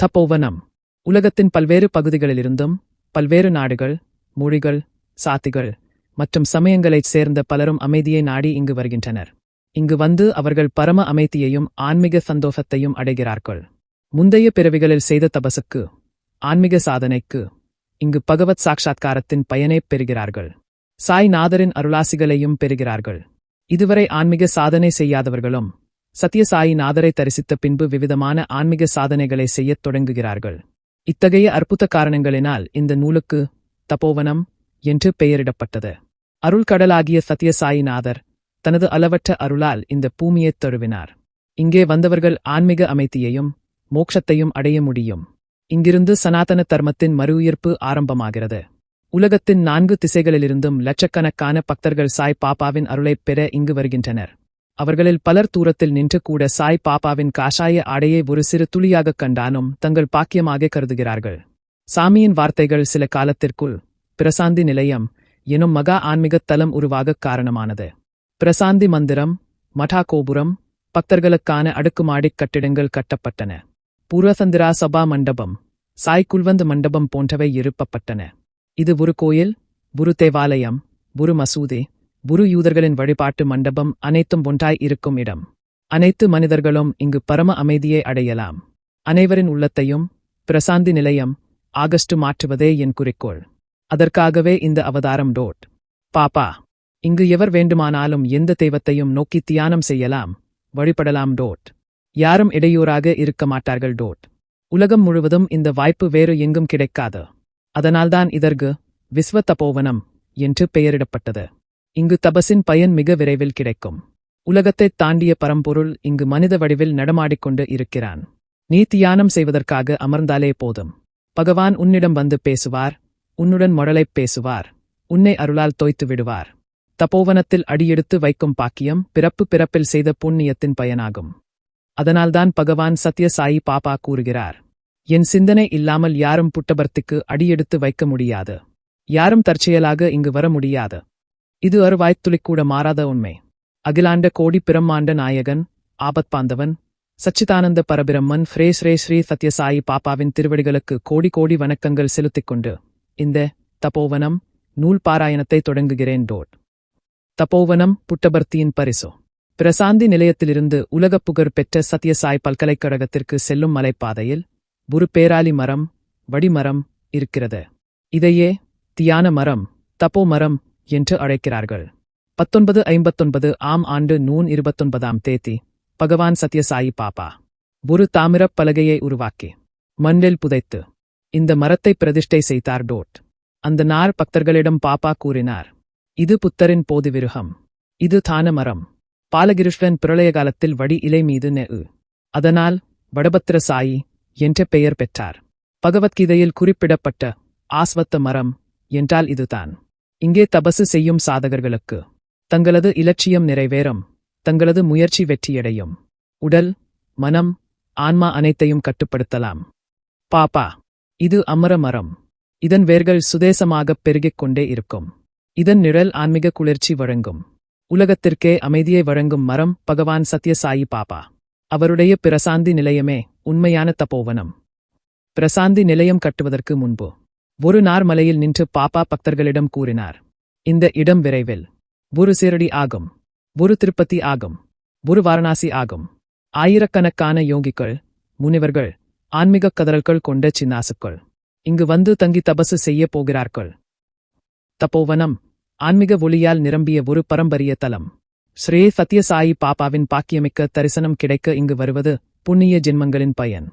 தப்போவனம். உலகத்தின் பல்வேறு பகுதிகளிலிருந்தும் பல்வேறு நாடுகள் மொழிகள் சாத்திகள் மற்றும் சமயங்களைச் சேர்ந்த பலரும் அமைதியை நாடி இங்கு வருகின்றனர். இங்கு வந்து அவர்கள் பரம அமைதியையும் ஆன்மீக சந்தோஷத்தையும் அடைகிறார்கள். முந்தைய பிறவிகளில் செய்த தபசுக்கு ஆன்மீக சாதனைக்கு இங்கு பகவத் சாட்சா்காரத்தின் பயனை பெறுகிறார்கள். சாய்நாதரின் அருளாசிகளையும் பெறுகிறார்கள். இதுவரை ஆன்மீக சாதனை செய்யாதவர்களும் சத்யசாயின் ஆதரை தரிசித்த பின்பு விவிதமான ஆன்மீக சாதனைகளை செய்யத் தொடங்குகிறார்கள். இத்தகைய அற்புத காரணங்களினால் இந்த நூலுக்கு தபோவனம் என்று பெயரிடப்பட்டது. அருள்கடலாகிய சத்யசாயிநாதர் தனது அளவற்ற அருளால் இந்த பூமியைத் தழுவினார். இங்கே வந்தவர்கள் ஆன்மீக அமைதியையும் மோட்சத்தையும் அடைய முடியும். இங்கிருந்து சனாதன தர்மத்தின் மறுஉயிர்ப்பு ஆரம்பமாகிறது. உலகத்தின் நான்கு திசைகளிலிருந்தும் லட்சக்கணக்கான பக்தர்கள் சாய் பாப்பாவின் அருளைப் பெற இங்கு வருகின்றனர். அவர்களில் பலர் தூரத்தில் நின்று கூட சாய் பாப்பாவின் காஷாய ஆடையை ஒரு சிறு துளியாகக் கண்டாலும் தங்கள் பாக்கியமாக கருதுகிறார்கள். சாமியின் வார்த்தைகள் சில காலத்திற்குள் பிரசாந்தி நிலையம் எனும் மகா ஆன்மீகத் தலம் உருவாகக் காரணமானது. பிரசாந்தி மந்திரம் மடா கோபுரம் பக்தர்களுக்கான அடுக்குமாடிக் கட்டிடங்கள் கட்டப்பட்டன. பூர்வசந்திரா சபா மண்டபம் சாய் குல்வந்த் மண்டபம் போன்றவை எழுப்பப்பட்டன. இது ஒரு கோயில் ஒரு தேவாலயம் ஒரு மசூதி குரு யூதர்களின் வழிபாட்டு மண்டபம் அனைத்தும் ஒன்றாய் இருக்கும் இடம். அனைத்து மனிதர்களும் இங்கு பரம அமைதியை அடையலாம். அனைவரின் உள்ளத்தையும் பிரசாந்தி நிலையம் ஆகஸ்ட் மாற்றுவதே என் குறிக்கோள். அதற்காகவே இந்த அவதாரம் டோட். பாப்பா இங்கு எவர் வேண்டுமானாலும் எந்த தெய்வத்தையும் நோக்கி தியானம் செய்யலாம் வழிபடலாம் டோட். யாரும் இடையூறாக இருக்க மாட்டார்கள் டோட். உலகம் முழுவதும் இந்த வாய்ப்பு வேறு எங்கும் கிடைக்காது. அதனால்தான் இதற்கு விஸ்வ தபோவனம் என்று பெயரிடப்பட்டது. இங்கு தபசின் பயன் மிக விரைவில் கிடைக்கும். உலகத்தைத் தாண்டிய பரம்பொருள் இங்கு மனித வடிவில் நடமாடிக்கொண்டு இருக்கிறான். நீ தியானம் செய்வதற்காக அமர்ந்தாலே போதும். பகவான் உன்னிடம் வந்து பேசுவார் உன்னுடன் மொடலைப் பேசுவார் உன்னை அருளால் தோய்த்து விடுவார். தபோவனத்தில் அடியெடுத்து வைக்கும் பாக்கியம் பிறப்பு பிறப்பில் செய்த புண்ணியத்தின் பயனாகும். அதனால்தான் பகவான் சத்யசாயி பாப்பா கூறுகிறார். என் சிந்தனை இல்லாமல் யாரும் புட்டபர்த்திக்கு அடியெடுத்து வைக்க முடியாது. யாரும் தற்செயலாக இங்கு வர முடியாது. இது ஒரு கூட மாறாத உண்மை. அகிலாண்ட கோடி பிரம்மாண்ட நாயகன் ஆபத் பாந்தவன் சச்சிதானந்த பரபிரம்மன் ஃப்ரே ஸ்ரே ஸ்ரீ சத்யசாயி பாப்பாவின் திருவடிகளுக்கு கோடி கோடி வணக்கங்கள் செலுத்திக் கொண்டு இந்த தபோவனம் நூல் பாராயணத்தை தொடங்குகிறேன் டோட். தபோவனம் புட்டபர்த்தியின் பரிசு. பிரசாந்தி நிலையத்திலிருந்து உலகப் புகழ் பெற்ற சத்யசாய் பல்கலைக்கழகத்திற்கு செல்லும் மலைப்பாதையில் ஒரு பேராலி மரம் வடிமரம் இருக்கிறது. இதையே தியான மரம் தப்போ மரம் என்று அழைக்கிறார்கள். பத்தொன்பது ஐம்பத்தொன்பது ஆம் ஆண்டு நூன் இருபத்தொன்பதாம் தேதி பகவான் சத்யசாயி பாப்பா ஒரு தாமிரப் பலகையை உருவாக்கி மண்ணில் புதைத்து இந்த மரத்தை பிரதிஷ்டை செய்தார் டோட். அந்த நார் பக்தர்களிடம் பாப்பா கூறினார் இது புத்தரின் போது விருகம் இது தான மரம் பாலகிருஷ்ணன் பிரளய காலத்தில் வடி இலை மீது நெ அதனால் வடபத்திர சாயி என்ற பெயர் பெற்றார். பகவத்கீதையில் குறிப்பிடப்பட்ட ஆஸ்வத்த மரம் என்றால் இதுதான். இங்கே தபசு செய்யும் சாதகர்களுக்கு. தங்களது இலட்சியம் நிறைவேறும். தங்களது முயற்சி வெற்றியடையும். உடல் மனம் ஆன்மா அனைத்தையும் கட்டுப்படுத்தலாம். பாப்பா இது அமர மரம். இதன் வேர்கள் சுதேசமாகப் பெருகிக் கொண்டே இருக்கும். இதன் நிழல் ஆன்மீக குளிர்ச்சி வழங்கும். உலகத்திற்கே அமைதியை வழங்கும் மரம் பகவான் சத்யசாயி பாப்பா. அவருடைய பிரசாந்தி நிலையமே உண்மையான தபோவனம் பிரசாந்தி நிலையம் கட்டுவதற்கு முன்பு. ஒரு நார்மலையில் நின்று பாப்பா பக்தர்களிடம் கூறினார் இந்த இடம் விரைவில். ஒரு சீரடி ஆகும். ஒரு திருப்பதி ஆகும். ஒரு வாரணாசி ஆகும். ஆயிரக்கணக்கான யோகிகள் முனிவர்கள் ஆன்மீகக் கதறல்கள் கொண்ட சின்னாசுக்கள் இங்கு வந்து தங்கி தபசு செய்யப் போகிறார்கள். தப்போவனம் ஆன்மீக ஒளியால் நிரம்பிய ஒரு பரம்பரிய தலம். ஸ்ரீ சத்யசாயி பாப்பாவின் பாக்கியமிக்க தரிசனம் கிடைக்க இங்கு வருவது புண்ணிய ஜென்மங்களின் பயன்.